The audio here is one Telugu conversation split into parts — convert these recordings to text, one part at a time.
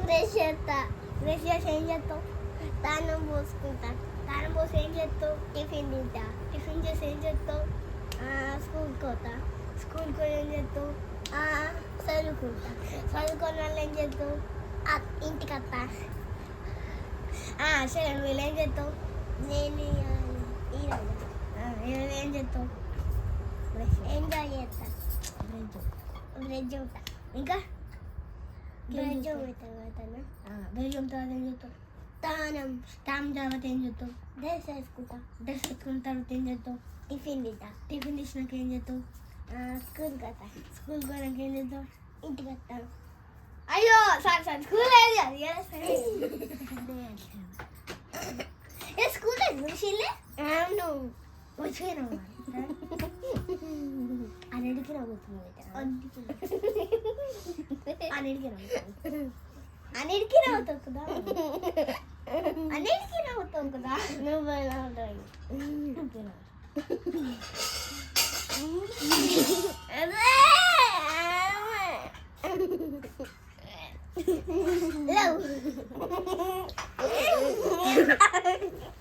బ్రష్ చేస్తా బ్రష్ చేసి ఏం చేస్తావు దానం పోసుకుంటా దానం పోసి ఏం చేస్తావు టిఫిన్ తింటా టిఫిన్ చేసి ఏం చేస్తావు స్కూల్కి పోతా స్కూల్కి పోయి ఏం చేస్తావు ఆ, చదువుకుంటా. చదువుకున్న వాళ్ళు ఏం చేస్తావు ఇంటికి వస్తా సరే నువ్వు ఏం చేస్తావు నేను ఈరోజు. ఏం చేస్తావు ఎంజాయ్ చేస్తా. బ్రెడ్ ఉంటా. ఇంకా? బ్రెడ్ అవుతాను బ్రెడ్ తర్వాత ఏం చేస్తావు తానం. తానం తర్వాత ఏం చేస్తావు డ్రెస్ వేసుకుంటా. డ్రెస్ వేసుకున్న తర్వాత ఏం చేస్తావు టిఫిన్ తింటా. టిఫిన్ తీసినాక ఏం చేస్తావు స్కూల్కి వస్తా. స్కూల్కి పోయినాక ఏం చేస్తావు ఇంటికి వస్తాను. అయ్యో సారీ సారీ. స్కూల్ ఏ స్కూల్ ముగిసిల్లే అవును. వచ్చిపోయినా అన్నిటికీ నవ్వుతున్నావు అన్నిటికీ నవ్వుతావు అన్నిటికీ నవ్వుతావు కదా అన్నిటికీ నవ్వుతావు కదా నువ్వు నవ్వుతావు నువ్వు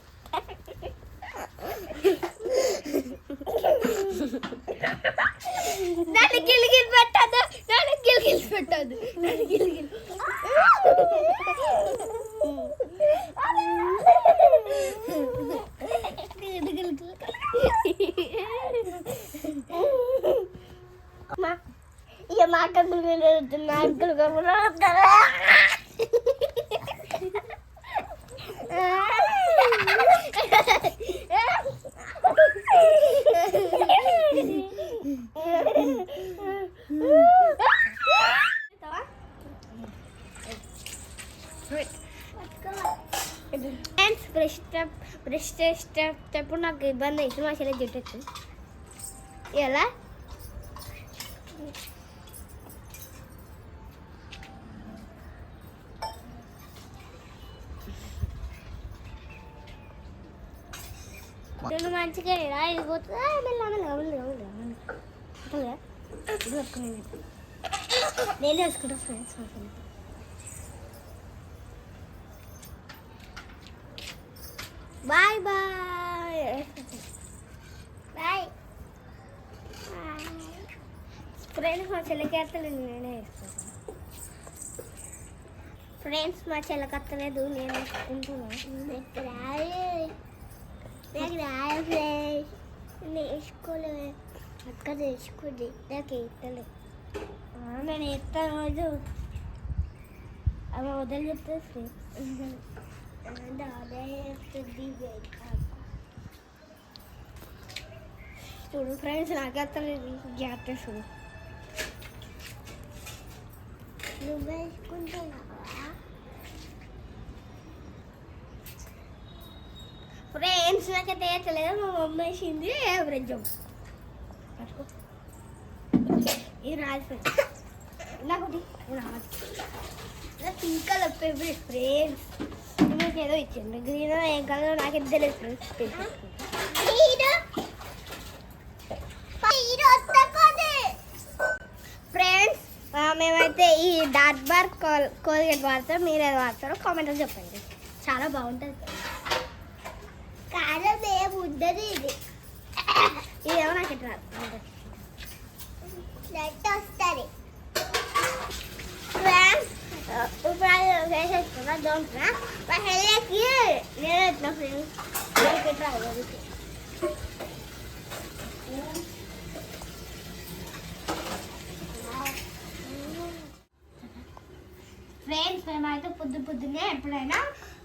బ్రష్ స్టెప్ బ్రష్ స్టెప్ నాకు ఇబ్బంది అయితే మా చెల్లి జుట్టు ఎలా నేను మంచిగా ఇది పోతుందా? నేను వేసుకుంటా friends bye bye. Bye. Friends మా చెల్లకత్తలు నేనే వేసుకుంటాను ఫ్రెండ్స్ మా చెల్లకత్తలేదు నేను వేసుకుంటున్నాను నాకు రాలేదు నాకు నేను అక్క నాకు నేను రోజు అవి వదిలి చెప్తే చూడు. ఫ్రెండ్స్ నాకు అత్తలేదు జాగ్రత్త చూడు నువ్వు వేసుకుంటున్నా ఫ్రెండ్స్ నాకైతే వేయట్లేదు మా మమ్మీ వేసింది. పట్టుకో. ఇది ఫ్రెండ్స్ నాకొకటి ఇది రాదు నా పింక్. కలర్ ఫేవరెట్ ఫ్రెండ్స్ మీకు ఏదో ఇచ్చిండు గ్రీన్ ఏం కలర్ నాకు తెలియదు ఫ్రెండ్స్ ఫ్రెండ్స్ మేమైతే ఈ డార్క్ బార్ కోల్ కోల్గేట్ వాడతాం మీరు ఏది వాడతారో కామెంట్లో చెప్పండి. చాలా బాగుంటుంది. ఏం ఉండదు ఇది. ఇదేమో నాకు ఇట్లా నెట్ వస్తుంది. ఫ్రెండ్స్ ఇప్పుడు వేసేసుకున్నా దోంటున్నా మా నేను ఎట్లా ఫ్రెండ్స్ నాకు ఇట్లా ఫ్రెండ్స్ మేమైతే పొద్దు పొద్దున్నే ఎప్పుడైనా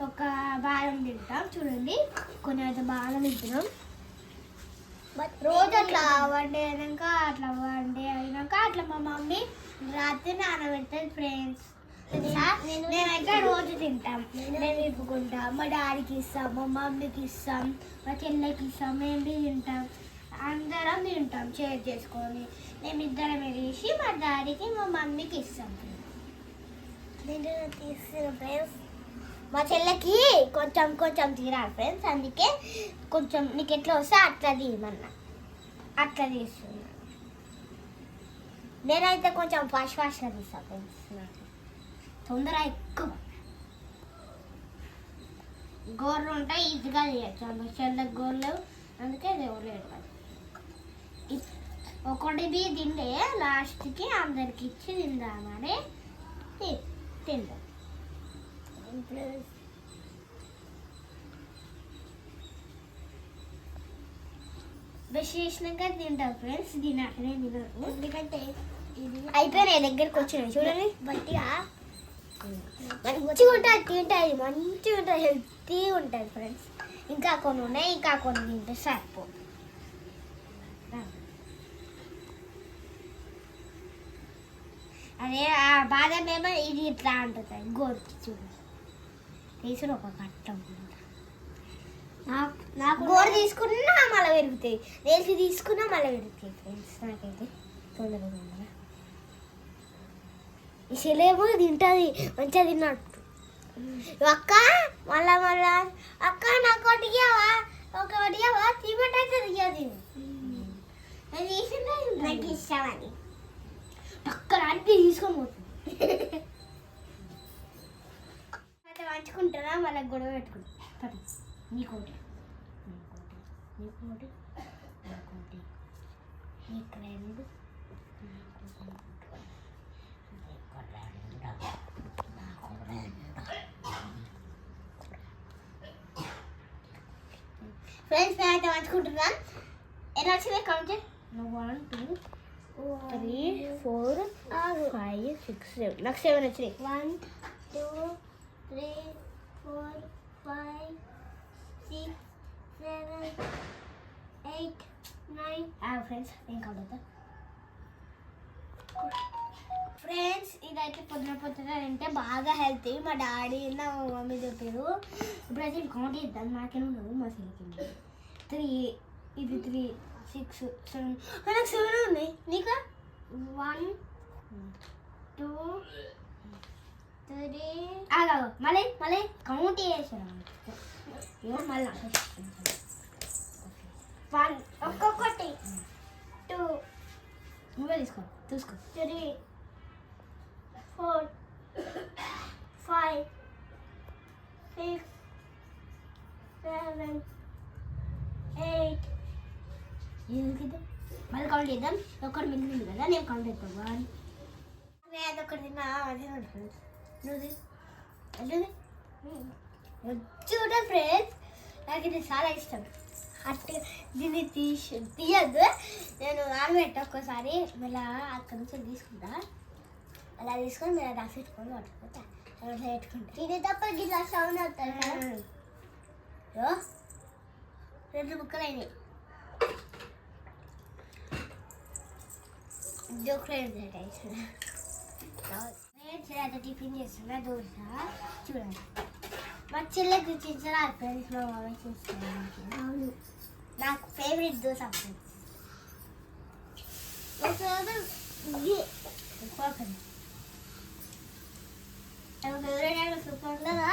ఒక వారం తింటాం చూడండి. కొన్ని అయితే బాదం తింటున్నాం రోజు అట్లా వన్ డే అయినాక అట్లా వన్ డే అయినాక అట్లా మా మమ్మీ రాత్రి నానబెడుతుంది ఫ్రెండ్స్ నేనైతే రోజు తింటాం. మేము ఇప్పుకుంటాం మా డాడీకి ఇస్తాం మా మమ్మీకి ఇస్తాం మా చెల్లెకి ఇస్తాం మేము తింటాం. అందరం తింటాం షేర్ చేసుకొని. మేము ఇద్దరం వేసి మా డాడీకి మా మమ్మీకి ఇస్తాం. నేను ఫ్రెండ్స్ మా చెల్లెకి కొంచెం కొంచెం తీరాలి ఫ్రెండ్స్ అందుకే కొంచెం నీకు ఎట్లా వస్తే అట్లా తీయమన్నా. అట్లా తీస్తున్నా. నేనైతే కొంచెం ఫాస్ట్ ఫాస్ట్గా తీస్తాను ఫ్రెండ్స్ నాకు. తొందర ఎక్కువ. గోర్లు ఉంటాయి ఈజీగా తీయచ్చు. మా చెల్లెకి గోర్లు అందుకే అందుకే లేవు ఒకటిది తిండే లాస్ట్కి అందరికి ఇచ్చి తిందామని తిందాం. బ్రష్ చేసినాక తింటాం ఫ్రెండ్స్ తినకనే తినరు ఎందుకంటే అయిపోయినాయి దగ్గరికి వచ్చినాయి చూడండి మంచిగా మంచిగా ఉంటుంది తింటుంది మంచిగా ఉంటుంది హెల్తీ ఉంటుంది ఫ్రెండ్స్ ఇంకా కొన్ని ఉన్నాయి ఇంకా కొన్ని తింటే సరిపో అదే ఆ బాదం ఏమో ఇది ఇట్లా ఉంటుంది గోరుకి చూడు తీసుకుని ఒక కట్ట నాకు నాకు గోరు తీసుకున్నా మళ్ళీ పెరుగుతాయి. రేసి తీసుకున్నా మళ్ళీ పెరుగుతాయి ఫ్రెండ్స్ నాకైతే తొందరగా తొందరగా. ఈ సెలేమో తింటుంది మంచిగా తిన్నట్టు. అక్క మళ్ళా మళ్ళా. అక్క నాకు ఒకటి ఇయ్యవా? ఒకటి తీయదు అది తీసిందే నాకు ఇష్టమని అక్కడ అన్ని తీసుకొని పోతుంది. పంచుకుంటారా మళ్ళీ గొడవ పెట్టుకుంటా నీకోటి. నీకోటి. నీకోటి. నీకోటి. నీకు రెండు. ఫ్రెండ్స్ నేనైతే పంచుకుంటున్నాను ఎన్ని వచ్చినాయి count one two three four five six seven. నాకు సెవెన్ వచ్చినాయి. One two three four five six seven eight nine friends ఏం కౌంట్ ఫ్రెండ్స్ ఇదైతే పొద్దున పొద్దున తింటే బాగా హెల్తీ మా డాడీ నా మా మమ్మీ చెప్పారు ఇప్పుడైతే కౌంట్ చేద్దాం నాకేం ఉండదు మా సిల్కి త్రీ ఇది త్రీ సిక్స్ సెవెన్ నాకు సెవెన్ ఉన్నాయి నీకా? వన్ టూ త్రీ ఆగా మళ్ళీ మళ్ళీ. కౌంట్ చేసాను మళ్ళీ వన్ ఒక్కొక్కటి. టూ నువ్వే తీసుకో చూసుకో three four five six seven eight ఇది మళ్ళీ కౌంట్ చేద్దాం ఒకటి మిగిలింది కదా నేను కౌంట్ చేద్దాం వన్ నేను అదొకటి తిన్నా అది ఫ్రెండ్స్ నువ్వు అది చూడ ఫ్రెండ్స్ నాకు ఇది చాలా ఇష్టం అట్టు దీన్ని తీసి తీయద్దు. నేను ఆనబెట్ట ఒక్కసారి మళ్ళీ అక్కడ నుంచి తీసుకుంటా. అలా తీసుకొని మీరు రాసి పెట్టుకొని పట్టుకుంటా. అలా పెట్టుకుంటా. ఇది తప్ప గిట్లా సౌండ్ అవుతుంది కదా రెండు ముక్కలు అయినాయి జోక్లేదు అయితే టిఫిన్ చేస్తున్నా దోశ చూడండి. మా చెల్లెకి చూపించరా ఫ్రెండ్స్ మా మమ్మీ చూస్తున్నాను అవును నాకు favourite dosa friends favourite super ఉండదా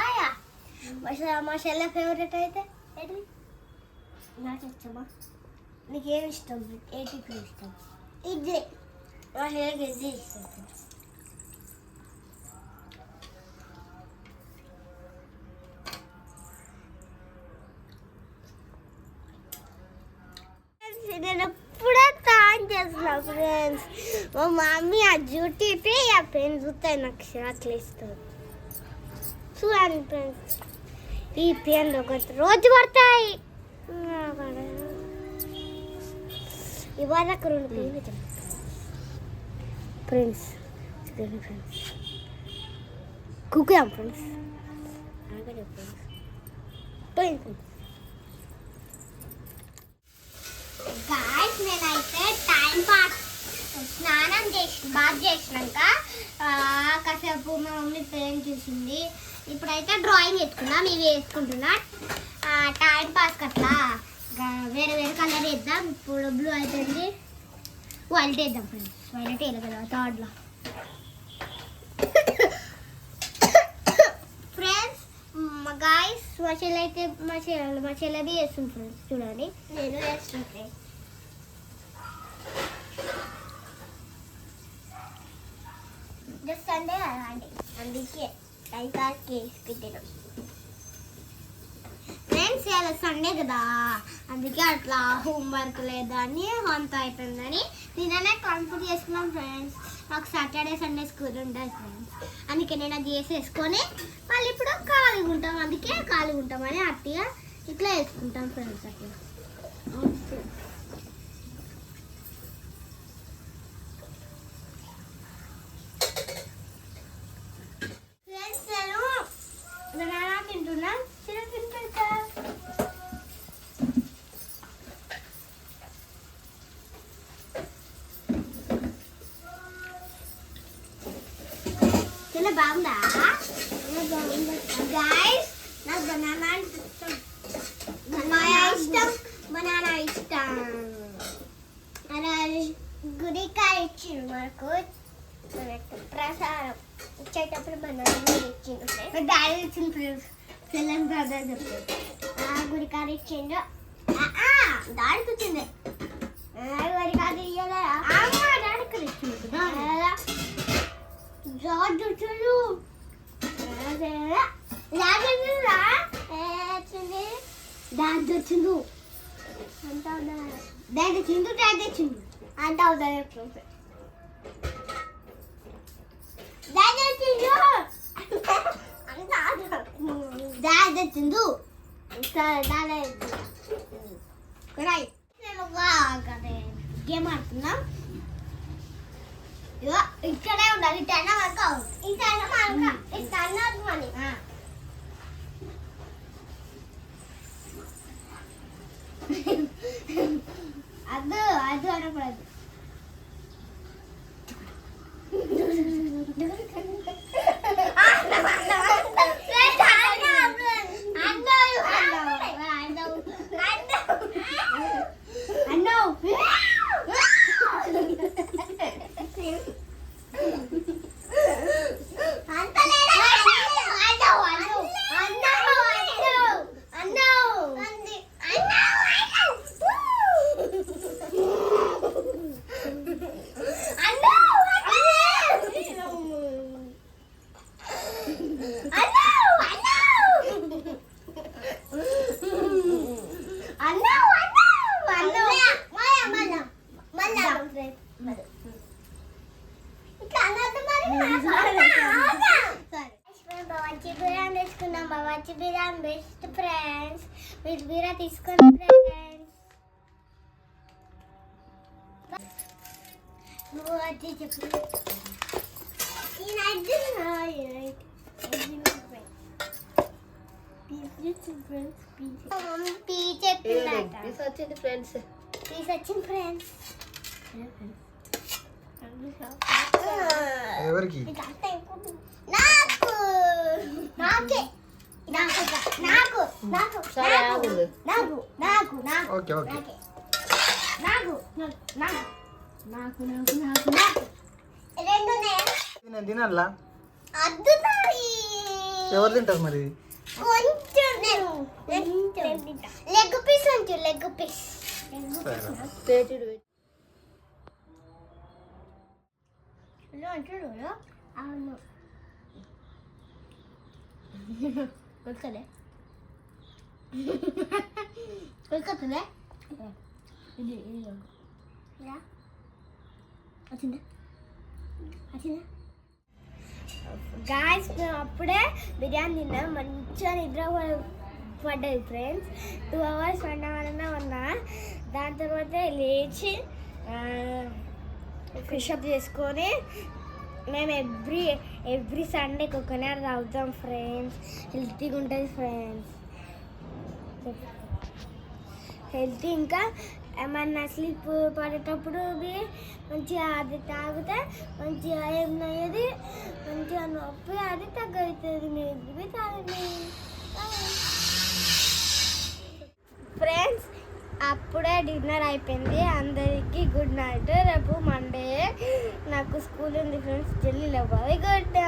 మా చెల్లె ఫేవరెట్ అయితే ఏంటి నాకు ఇష్టమా నీకు ఏమి ఇష్టం ఏ టిఫిన్ ఇష్టం ఇడ్లీ మా చెల్లెకి ఇడ్లీ ఇష్టం నేను ఎప్పుడే తాన్ చేస్తున్నా ఫ్రెండ్స్ మా మమ్మీ ఆ డ్యూటీ ఆ పెన్ చూస్తే నాకు షాట్లు ఇస్తుంది చూడండి ఫ్రెండ్స్. ఈ పెన్లు ఒక రోజు పడతాయి. ఇవాళ రెండు పెన్లు ఫ్రెండ్స్ చూడండి ఫ్రెండ్స్. కుక్కుదాం ఫ్రెండ్స్. ఫ్రెండ్స్. పోయింది గాయస్ నేనైతే టైం పాస్ స్నానం చేసి బాత్ చేసినాక కాసేపు మా మమ్మీ పేరు చూసింది. ఇప్పుడైతే డ్రాయింగ్ వేసుకున్నాం ఇవి వేసుకుంటున్నా. టైం పాస్ అట్లా వేరే వేరే కలర్ వేద్దాం. ఇప్పుడు బ్లూ అవుతుంది వైలెట్ వేద్దాం ఫ్రెండ్స్. వైలెట్ వేయలేదు కదా థర్డ్లో ఫ్రెండ్స్ మా గాయస్ మా అయితే మా చెల్లె మా వేస్తుంది ఫ్రెండ్స్. చూడండి. నేను వేస్తున్నాను జస్ట్ సండే అలాంటి అండి. అందుకే టైం పాస్ చేసుకుంటున్నాం ఫ్రెండ్స్ ఇలా సండే కదా. అందుకే అట్లా హోంవర్క్ లేదని అంత అయిపోయిందని నిన్ననే కంప్లీట్ చేసుకున్నాం ఫ్రెండ్స్ నాకు సాటర్డే సండే స్కూల్ ఉంటుంది ఫ్రెండ్స్ అందుకే నేను అది చేసేసుకొని మళ్ళీ ఇప్పుడు ఖాళీగా ఉంటాం. అందుకే ఖాళీగా ఉంటామని అట్టిగా ఇట్లా వేసుకుంటాం ఫ్రెండ్స్ అట్లా ఫ్రెండ్స్ నేను బనానా తింటున్నా చిన్న తింటా చిన్న బాగుందా గైస్ నాకు బనానా ఇష్టం బనానా ఇష్టం బనానా ఇష్టం అలా గుడికాయ ఇచ్చిండు మనకు ప్రసారం ఇచ్చేటప్పుడు బనానా ఇచ్చిండు డాడీ ఇచ్చిన ఫ్రెండ్స్ సెలెన్ బ్రదర్ చెప్పారు ఆ గుడికాయ ఇచ్చిండు. డాడీకి వచ్చింది గుడికాయ ఇయ్యలే? డాడీకి ఇచ్చిండు. జార్జ్ వచ్చాడు డాడ్ డాడ్ డాడ్ వచ్చిండు అంత అవుతుంది వచ్చిండు డాడ్ గేమ్ ఆడుతున్నాం. ఇక్కడే ఉండాలి. ఇటు అయినా వరకు ఇటు అయినా మనక ఇటు అయినా మని అద్దు అద్దు అనకూడదు నువ్వు అది చెప్పు వచ్చింది ఫ్రెండ్స్ పీస్ వచ్చింది ఫ్రెండ్స్ ఎవరికి? నాకు. నాకే నాకు. నాకు. నాకు. నాకు నాకు నాకు. నాకే. నాకు. నాకు. నాకు నాకు నాకు నాకు రెండు ఉన్నాయా నేను తినాలా అద్దుతాయి ఎవరు తింటారు మరి కొంచెం నేను లెగ్ పీస్ ఉంచు లెగ్ పీస్ సరే పేచుడు అంటాడు అవును కొలకలే కొలకతలే ఇది ఇది ఇలా వచ్చిందా వచ్చిందా గాయస్ మేము అప్పుడే బిర్యానీ తిన్నాం. మంచిగా నిద్ర పడ్డది friends two hours one hour ఉన్నా. దాని తర్వాత లేచి ఫిషప్ చేసుకొని మేము ఎవ్రీ ఎవ్రీ సండే కోకోనట్ తాగుతాం ఫ్రెండ్స్ హెల్తీగా ఉంటుంది ఫ్రెండ్స్ హెల్తీ ఇంకా ఏమన్నా స్లీప్ పడేటప్పుడు మంచిగా అది తాగితే మంచిగా ఏమన్నది మంచిగా నొప్పి అది తగ్గవుతుంది మీరు తాగండి ఫ్రెండ్స్ అప్పుడే డిన్నర్ అయిపోయింది. అందరికీ గుడ్ నైట్. రేపు మండే నాకు స్కూల్ ఉంది ఫ్రెండ్స్. జల్లి లేవాలి. గుడ్